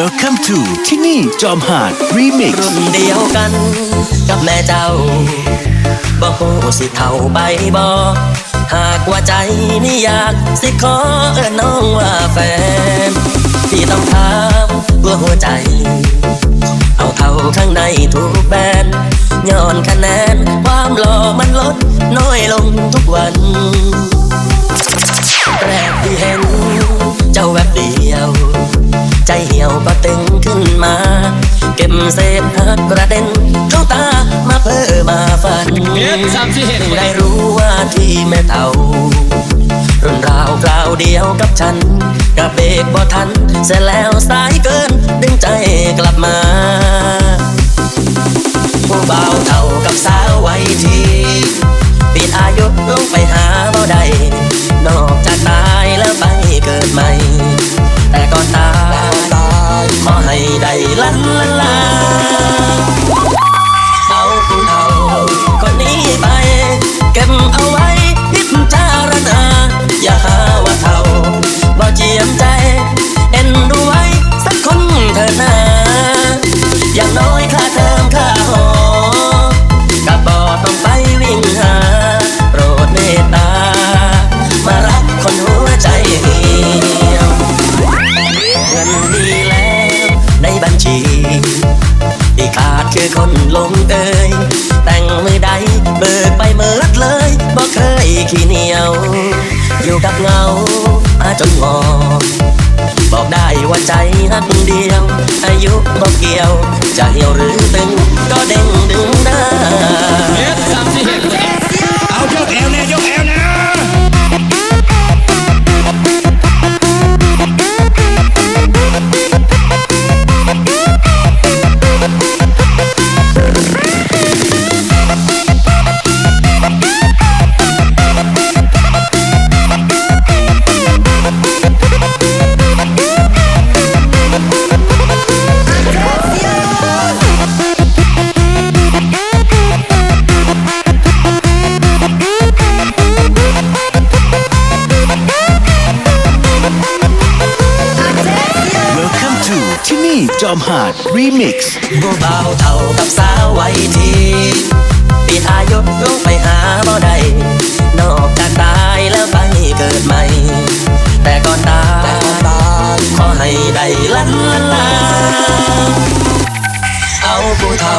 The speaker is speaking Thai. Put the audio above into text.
Welcome to ที่นี่จอมหาด Remix รุ่นเดียวกันกับแม่เจ้าบ่ฮู้สิเท่าไปบ่หากว่าใจนี่อยากสิขอเอิ้นน้องว่าแฟนที่ต้องถามกลัวหัวใจ เอาเท่าข้างในทุกแบนย้อนคะแนน ความหล่อมันลดน้อยลงทุกวัน ใจเหี่ยวก็ตึงขึ้นมา เก็บเศษหักกระเด็นเข้าตามาเพ้อมาฝันเม็ดสามสิบเอ็ดถึงได้รู้ว่าที่แม่เท่ารุ่นราวคราวเดียวกับฉันกับเบรกบ่ทัน เสร็จแล้วสายเกิน ดึงใจกลับมาผู้บ่าวเท่ากับสาวไว้ทีปีนอายุลงไปหาบ่ได้นอกจากตายแล้วไปเกิดใหม่ แต่ก่อนตาย ขอให้ได้ลันลันลาเอาคุณเอาคนนี้ไป เก็บเอาไว้พิจาร เอ่ยแต่งมือใดเบิกไปเมิดเลยบ่เคยขี้เหนียว อยู่กับเงามาจนงอบอกได้ว่าใจหักเดียว อายุบอกเกี่ยว จะเหี่ยวหรือตึงก็เด้งดึงได้ อมหาด Remix ผู้บ่าวเท่ากับสาวไว้ทีปีอายุลงไปหาบ่ได้นอกจากตายแล้วไปเกิดใหม่ แต่ก่อนตายขอให้ได้ลันลาเอาผู้เท่า